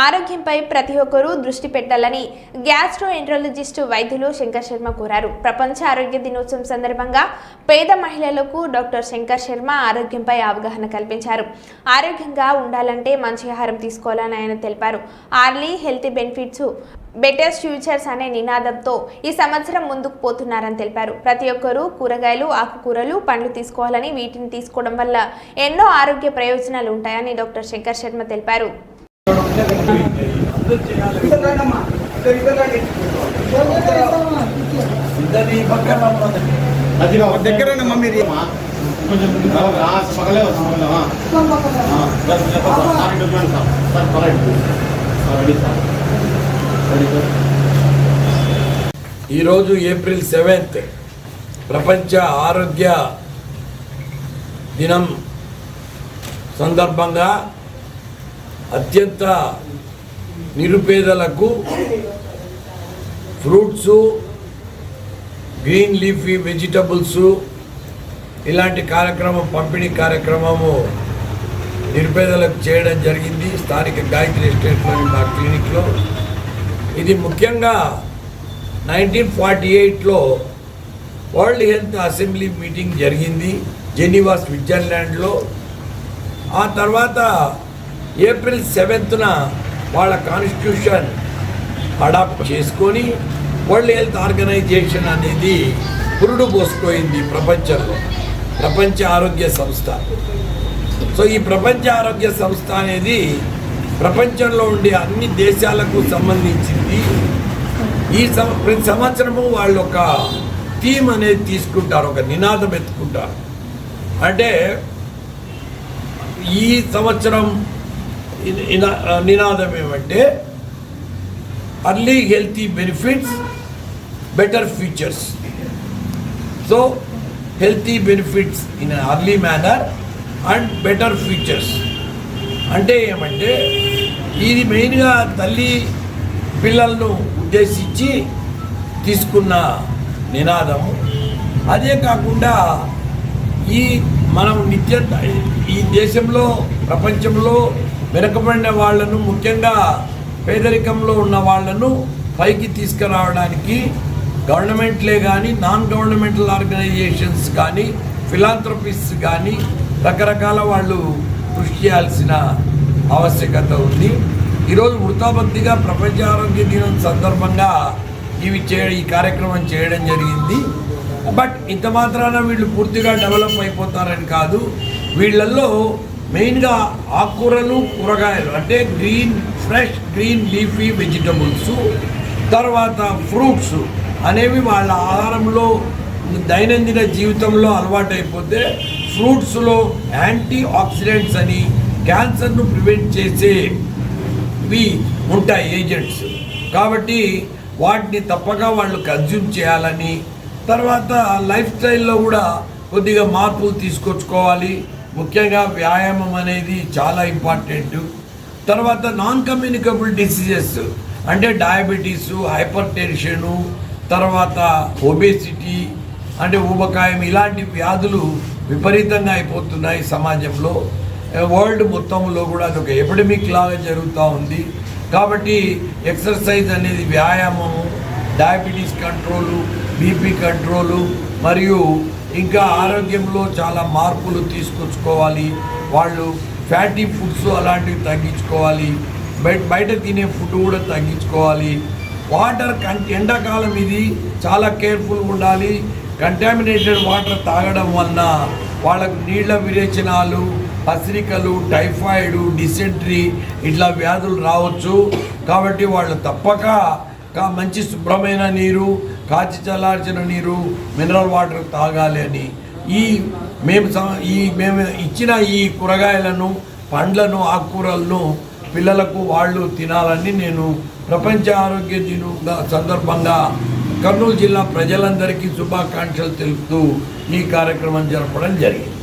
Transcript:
ఆరోగ్యంపై ప్రతి ఒక్కరూ దృష్టి పెట్టాలని గ్యాస్ట్రో ఎంట్రాలజిస్ట్ వైద్యులు శంకర్ శర్మ కోరారు. ప్రపంచ ఆరోగ్య దినోత్సవం సందర్భంగా పేద మహిళలకు డాక్టర్ శంకర్ శర్మ ఆరోగ్యంపై అవగాహన కల్పించారు. ఆరోగ్యంగా ఉండాలంటే మంచి ఆహారం తీసుకోవాలని ఆయన తెలిపారు. Early health benefits better futures అనే నినాదంతో ఈ సంవత్సరం ముందుకు పోతున్నారని తెలిపారు. ప్రతి ఒక్కరూ కూరగాయలు ఆకుకూరలు పండ్లు తీసుకోవాలని వీటిని తీసుకోవడం వల్ల ఎన్నో ఆరోగ్య ప్రయోజనాలు ఉంటాయని డాక్టర్ శంకర్ శర్మ తెలిపారు. అది దగ్గరనమ్మా మీరు పగలే ఈరోజు ఏప్రిల్ సెవెంత్ ప్రపంచ ఆరోగ్య దినం సందర్భంగా అత్యంత నిరుపేదలకు ఫ్రూట్సు గ్రీన్ లీఫీ వెజిటబుల్స్ ఇలాంటి కార్యక్రమం పంపిణీ కార్యక్రమము నిరుపేదలకు చేయడం జరిగింది స్థానిక గాయత్రి ఎస్టేట్లోని మా క్లినిక్లో. ఇది ముఖ్యంగా నైన్టీన్ ఫార్టీ ఎయిట్లో వరల్డ్ హెల్త్ అసెంబ్లీ మీటింగ్ జరిగింది జెనీవా స్విట్జర్లాండ్లో ఆ తర్వాత ఏప్రిల్ సెవెంత్న వాళ్ళ కాన్స్టిట్యూషన్ అడాప్ట్ చేసుకొని వరల్డ్ హెల్త్ ఆర్గనైజేషన్ అనేది పురుడు పోసుకోయింది ప్రపంచంలో. ప్రపంచ ఆరోగ్య సంస్థ. సో ఈ ప్రపంచ ఆరోగ్య సంస్థ అనేది ప్రపంచంలో ఉండే అన్ని దేశాలకు సంబంధించింది. ఈ సం ప్రతి సంవత్సరము వాళ్ళు ఒక థీమ్ అనేది తీసుకుంటారు ఒక నినాదం ఎత్తుకుంటారు. అంటే ఈ సంవత్సరం నినాదం ఏమంటే early healthy benefits better futures so healthy benefits in early manner and better futures అంటే ఏమంటే ఇది మెయిన్గా తల్లి పిల్లలను ఉద్దేశించి తీసుకున్న నినాదము. అదే కాకుండా ఈ మనం నిత్య ఈ దేశంలో ప్రపంచంలో వెనుకబడిన వాళ్ళను ముఖ్యంగా పేదరికంలో ఉన్న వాళ్ళను పైకి తీసుకురావడానికి గవర్నమెంట్లే కానీ నాన్ గవర్నమెంటల్ ఆర్గనైజేషన్స్ కానీ ఫిలాంథ్రపిస్ట్ కానీ రకరకాల వాళ్ళు కృషి చేయాల్సిన ఆవశ్యకత ఉంది. ఈరోజు వృతాభక్తిగా ప్రపంచ ఆరోగ్య దినం సందర్భంగా ఇవి చే ఈ కార్యక్రమం చేయడం జరిగింది. బట్ ఇంత మాత్రాన వీళ్ళు పూర్తిగా డెవలప్ అయిపోతారని కాదు. వీళ్ళల్లో మెయిన్గా ఆకుకూరలు కూరగాయలు అంటే green fresh green leafy vegetables తర్వాత ఫ్రూట్స్ అనేవి వాళ్ళ ఆహారంలో దైనందిన జీవితంలో అలవాటైపోతే ఫ్రూట్స్లో యాంటీ ఆక్సిడెంట్స్ అని క్యాన్సర్ను ప్రివెంట్ చేసేవి ఉంటాయి ఏజెంట్స్. కాబట్టి వాటిని తప్పక వాళ్ళు కన్జ్యూమ్ చేయాలని తర్వాత లైఫ్ స్టైల్లో కూడా కొద్దిగా మార్పులు తీసుకొచ్చుకోవాలి. ముఖ్యంగా వ్యాయామం అనేది చాలా ఇంపార్టెంట్. తర్వాత నాన్ కమ్యూనికబుల్ డిసీజెస్ అంటే డయాబెటీస్ హైపర్ టెన్షను తర్వాత ఒబేసిటీ అంటే ఊబకాయం ఇలాంటి వ్యాధులు విపరీతంగా అయిపోతున్నాయి సమాజంలో. వరల్డ్ మొత్తంలో కూడా అదొక ఎపిడమిక్ లాగా జరుగుతూ ఉంది. కాబట్టి ఎక్సర్సైజ్ అనేది వ్యాయామము డయాబెటీస్ కంట్రోలు బీపీ కంట్రోలు మరియు ఇంకా ఆరోగ్యంలో చాలా మార్పులు తీసుకొచ్చుకోవాలి. వాళ్ళు ఫ్యాటీ ఫుడ్స్ అలాంటివి తగ్గించుకోవాలి. బయట బయట తినే ఫుడ్ కూడా తగ్గించుకోవాలి. వాటర్ కం ఎండాకాలం ఇది. చాలా కేర్ఫుల్గా ఉండాలి. కంటామినేటెడ్ వాటర్ తాగడం వలన వాళ్ళకు నీళ్ళ విరేచనాలు పసిరికలు టైఫాయిడ్ డిసెంట్రీ ఇట్లా వ్యాధులు రావచ్చు. కాబట్టి వాళ్ళు తప్పక మంచి శుభ్రమైన నీరు కాచి చల్లార్చిన నీరు మినరల్ వాటర్ తాగాలి అని. ఈ మేము ఈ మేము ఇచ్చిన ఈ కూరగాయలను పండ్లను ఆకుకూరలను పిల్లలకు వాళ్ళు తినాలని నేను ప్రపంచ ఆరోగ్య దినం సందర్భంగా కర్నూలు జిల్లా ప్రజలందరికీ శుభాకాంక్షలు తెలుపుతూ ఈ కార్యక్రమం జరపడం జరిగింది.